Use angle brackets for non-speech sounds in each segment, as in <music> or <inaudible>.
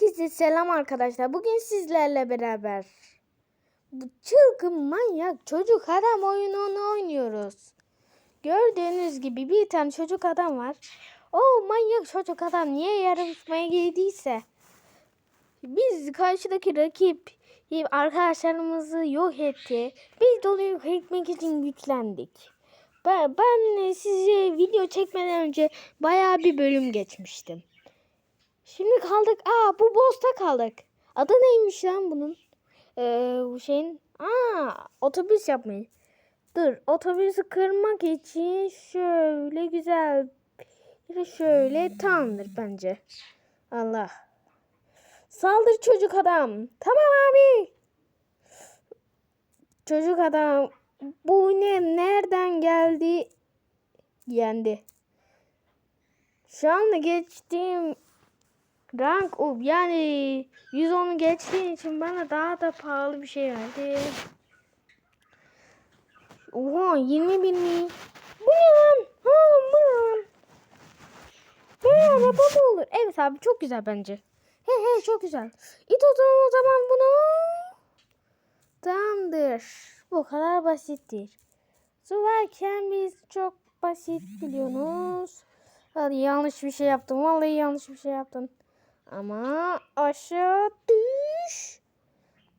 Herkese selam arkadaşlar. Bugün sizlerle beraber bu çılgın manyak çocuk adam oyununu oynuyoruz. Gördüğünüz gibi bir tane çocuk adam var. O manyak çocuk adam niye yarışmaya girdiyse biz karşıdaki rakip arkadaşlarımızı yok etti. Biz de onu yok etmek için güçlendik. Ben, ben size video çekmeden önce bayağı bir bölüm geçmiştim. Şimdi kaldık. Aa bu boss'ta kaldık. Adı neymiş lan bunun? Ee, bu şeyin. Aa otobüs yapmayı. Dur otobüsü kırmak için şöyle güzel bir şöyle tamamdır bence. Allah. Saldır çocuk adam. Tamam abi. Çocuk adam bu ne nereden geldi? Yendi. Şu anda geçtiğim rank up yani 110'u geçtiğin için bana daha da pahalı bir şey verdi. Oha 20 bin mi? Bu ne lan? Oğlum bu ne lan? Böyle araba olur? Evet abi çok güzel bence. He he çok güzel. İt o zaman, o zaman bunu. Tamamdır. Bu kadar basittir. Su varken biz çok basit biliyorsunuz. Hadi yanlış bir şey yaptım. Vallahi yanlış bir şey yaptım. Ama aşağı düş.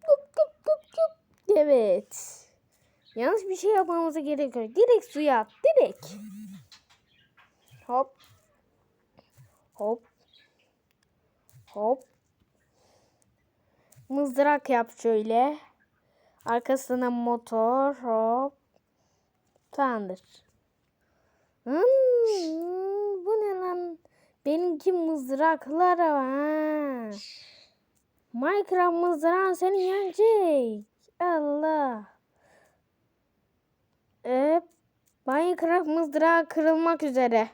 Kup kup kup kup. Evet. Yanlış bir şey yapmamıza gerek yok. Direkt suya at. Direkt. Hop. Hop. Hop. Mızrak yap şöyle. Arkasına motor. Hop. Tamamdır. Hmm? Benimki mızraklar ha. Minecraft mızrağın seni yenecek. Allah. Ee, Minecraft mızrağı kırılmak üzere.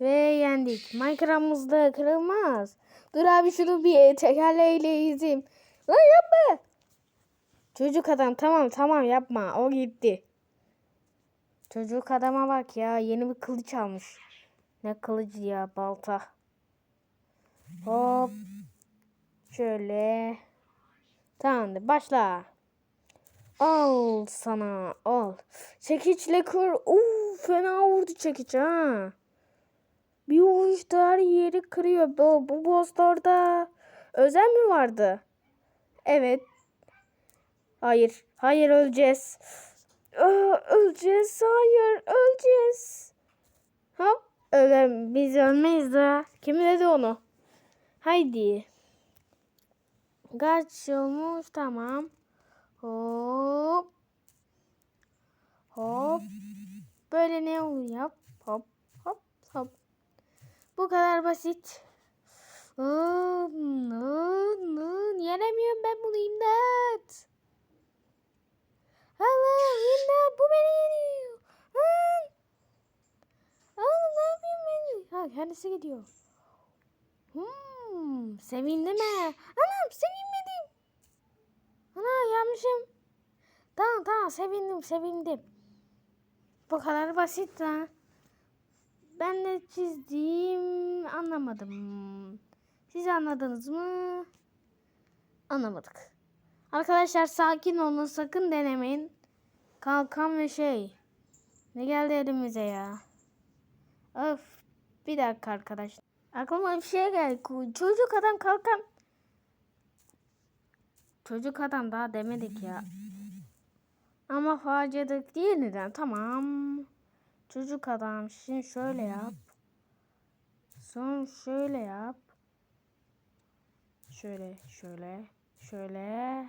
Ve yendik. Minecraft mızrağı kırılmaz. Dur abi şunu bir tekerleğiyle izleyeyim. Lan yapma. Çocuk adam tamam tamam yapma. O gitti. Çocuk adama bak ya. Yeni bir kılıç almış. Ne kılıcı ya balta. Hop. Şöyle. Tamamdır başla. Al sana al. Çekiçle kır. Uf fena vurdu çekiç ha. Bir vuruşta her yeri kırıyor. Bu, bu bosslarda özel mi vardı? Evet. Hayır. Hayır öleceğiz. Aa, öleceğiz. Hayır öleceğiz. Hop. Öyle biz ölmeyiz de. Kim dedi onu? Haydi. Kaç olmuş? Tamam. Hop. Hop. Böyle ne olur yap. Hop. Hop. Hop. Bu kadar basit. Yenemiyorum ben bunu imdat. Allah imdat bu beni yeniyor. Nın. Oğlum ne yapayım ben? Ha kendisi gidiyor. Hmm, sevindim he. Anam sevinmedim. Ana yanlışım. Tamam tamam sevindim sevindim. Bu kadar basit lan. Ben ne çizdiğim anlamadım. Siz anladınız mı? Anlamadık. Arkadaşlar sakin olun sakın denemeyin. Kalkan ve şey. Ne geldi elimize ya? Öf. Bir dakika arkadaşlar. Aklıma bir şey geldi. Çocuk adam kalkan. Çocuk adam daha demedik ya. Ama harcadık değil neden? Tamam. Çocuk adam şimdi şöyle yap. Son şöyle yap. Şöyle şöyle şöyle.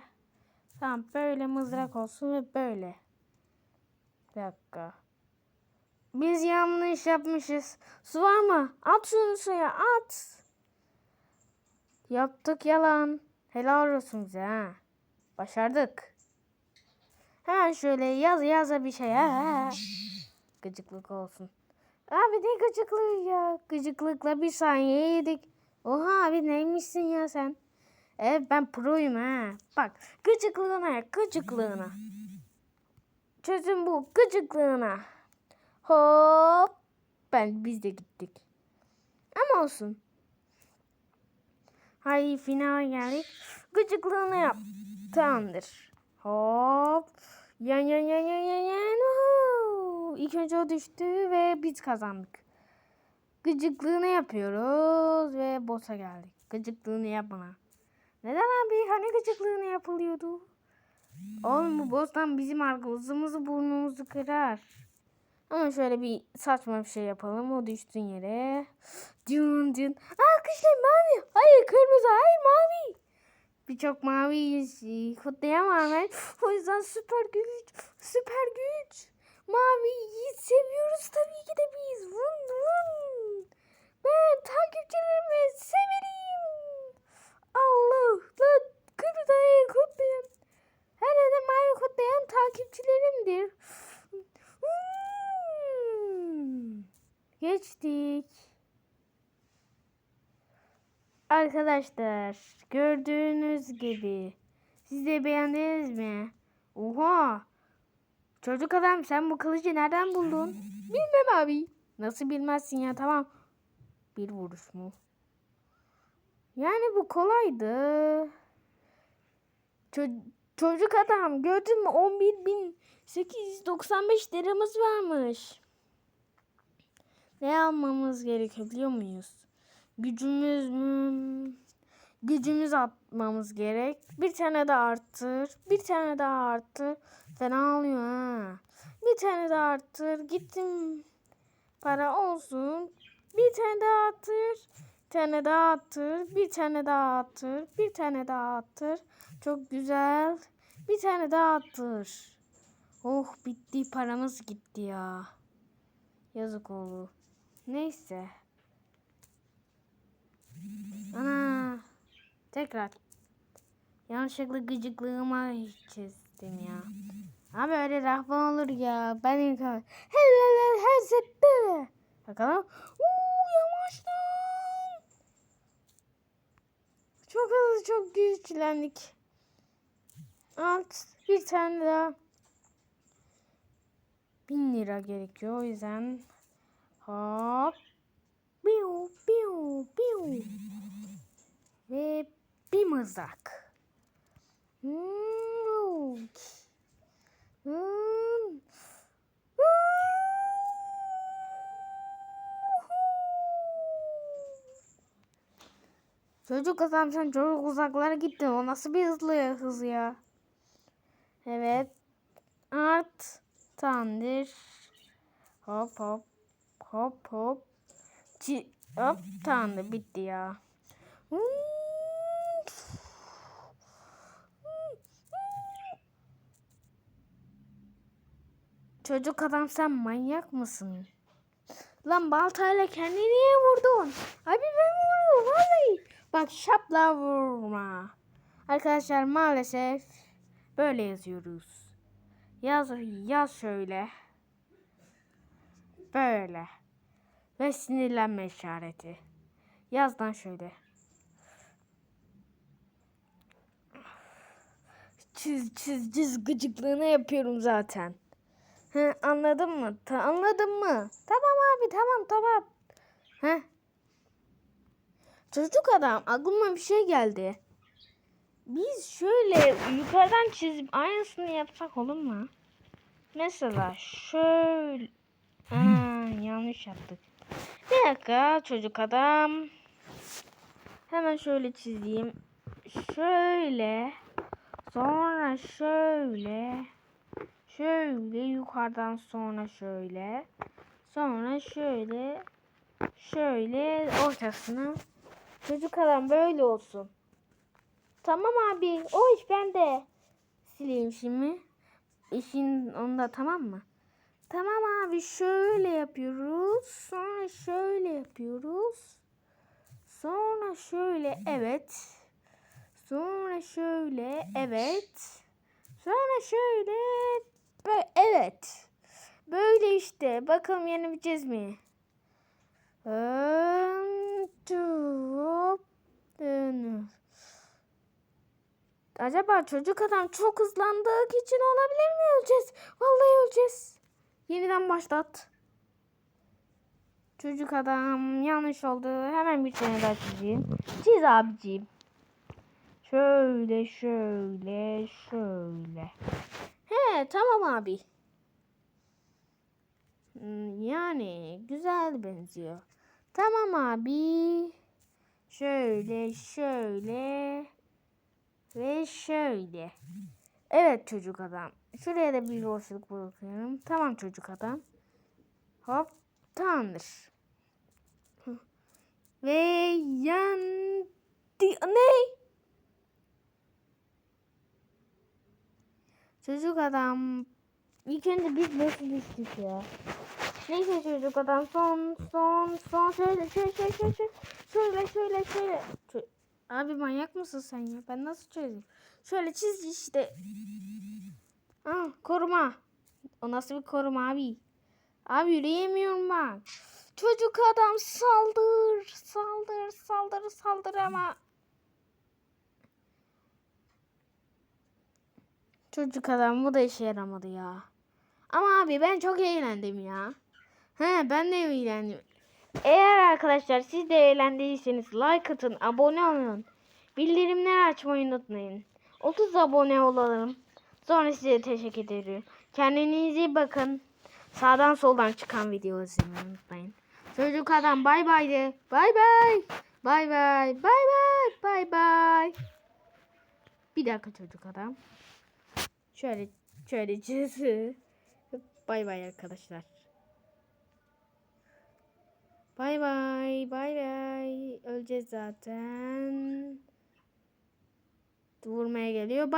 Tamam böyle mızrak olsun ve böyle. Bir dakika. Biz yanlış yapmışız. Su var mı? At şunu suya at. Yaptık yalan. Helal olsun bize ha. Başardık. Hemen şöyle yaz yaza bir şey ha. Gıcıklık olsun. Abi ne gıcıklığı ya. Gıcıklıkla bir saniye yedik. Oha abi neymişsin ya sen? Evet ben proyum ha. Bak gıcıklığına gıcıklığına. Çözüm bu gıcıklığına. Hop. Ben biz de gittik. Ama olsun. Hay final geldik. Gıcıklığını yap. Tamamdır. Hop. Yan yan yan yan yan yan. Uhu. İlk önce o düştü ve biz kazandık. Gıcıklığını yapıyoruz ve boss'a geldik. Gıcıklığını yap. Neden abi? Hani gıcıklığını yapılıyordu? Oğlum bu boss'tan bizim ağzımızı burnumuzu kırar. Ama şöyle bir saçma bir şey yapalım. O düştüğün yere. Dün dün. Alkışlayın mavi. Hayır kırmızı. Hayır mavi. Birçok mavi kutlayamam ben. O yüzden süper güç. Süper güç. Maviyi seviyoruz tabii ki de biz. Vun vun. Ben takipçilerimi severim. Allah'la kırmızıyı kutlayan. Her yerde mavi kutlayan takipçilerimdir. Hmm. Geçtik. Arkadaşlar gördüğünüz gibi siz de beğendiniz mi? Oha! Çocuk adam sen bu kılıcı nereden buldun? Bilmem abi. Nasıl bilmezsin ya tamam. Bir vuruş mu? Yani bu kolaydı. Ço- çocuk adam gördün mü 11.895 liramız varmış. Ne almamız gerekiyor biliyor muyuz? Gücümüz mü? Gücümüz atmamız gerek. Bir tane daha arttır. Bir tane daha arttır. Fena oluyor ha. Bir tane daha arttır. Gittim. Para olsun. Bir tane daha arttır. Tane daha arttır. Bir tane daha arttır. Bir tane daha arttır. Çok güzel. Bir tane daha arttır. Oh bitti. Paramız gitti ya. Yazık oldu. Neyse. Ana. Tekrar. Yanlışlıkla gıcıklığıma çizdim ya. Abi öyle rahvan olur ya. Ben ilk Hele hele her sette. Bakalım. Uuu yavaştan. Çok hızlı çok güçlendik. Alt bir tane daha. Bin lira gerekiyor. O yüzden hop. Biu biu biu. Ve bir mızrak. Hmm. Hmm. Çocuk adam sen çok uzaklara gittin. O nasıl bir hızlı ya, hız ya? Evet. Art. Tandır. Hop hop. Hop hop. Çi hop tamamdır bitti ya. Çocuk adam sen manyak mısın? Lan baltayla kendini niye vurdun? Abi ben vurdum vallahi. Bak şapla vurma. Arkadaşlar maalesef böyle yazıyoruz. Yaz yaz şöyle. Böyle. Ve sinirlenme işareti. Yazdan şöyle. Çiz çiz çiz gıcıklığını yapıyorum zaten. He, anladın mı? Ta anladın mı? Tamam abi tamam tamam. He. Çocuk adam aklıma bir şey geldi. Biz şöyle yukarıdan çizip aynısını yapsak olur mu? Mesela şöyle... Aa, yanlış yaptık. Bir dakika çocuk adam. Hemen şöyle çizeyim. Şöyle. Sonra şöyle. Şöyle yukarıdan sonra şöyle. Sonra şöyle. Şöyle ortasına. Çocuk adam böyle olsun. Tamam abi. O iş bende. Sileyim şimdi. İşin onda tamam mı? Tamam abi şöyle yapıyoruz. Sonra şöyle yapıyoruz. Sonra şöyle evet. Sonra şöyle evet. Sonra şöyle ve evet. Böyle işte. Bakalım yenebileceğiz mi? Acaba çocuk adam çok hızlandığı için olabilir mi öleceğiz? Vallahi öleceğiz. Yeniden başlat. Çocuk adam yanlış oldu. Hemen bir tane daha çizeyim. Çiz abiciğim. Şöyle şöyle şöyle. He tamam abi. Hmm, Yani güzel benziyor. Tamam abi. Şöyle şöyle ve şöyle. Evet çocuk adam. Şuraya da bir yolculuk bırakıyorum. Tamam çocuk adam. Hop tamamdır. Ve yendi. Ne? Çocuk adam. İlk önce biz nasıl düştük ya? Neyse çocuk adam son son son şöyle şöyle şöyle şöyle şöyle şöyle şöyle. şöyle. Abi manyak mısın sen ya? Ben nasıl çözeyim? Şöyle çiz işte. Ah koruma. O nasıl bir koruma abi? Abi yürüyemiyorum bak. Çocuk adam saldır saldır saldır saldır ama. Çocuk adam bu da işe yaramadı ya. Ama abi ben çok eğlendim ya. He ben de eğlendim. Eğer arkadaşlar siz de eğlendiyseniz like atın, abone olun. Bildirimleri açmayı unutmayın. 30 abone olalım. Sonra size teşekkür ederim. Kendinize iyi bakın. Sağdan soldan çıkan video izlemeyi unutmayın. Çocuk adam bay bay de. Bay bay. Bay bay. Bay bay. Bay bay. Bir dakika çocuk adam. Şöyle şöyle çizi. <laughs> Bay bay arkadaşlar. Bay bay. Bay bay. Öleceğiz zaten. Vurmaya geliyor. Bay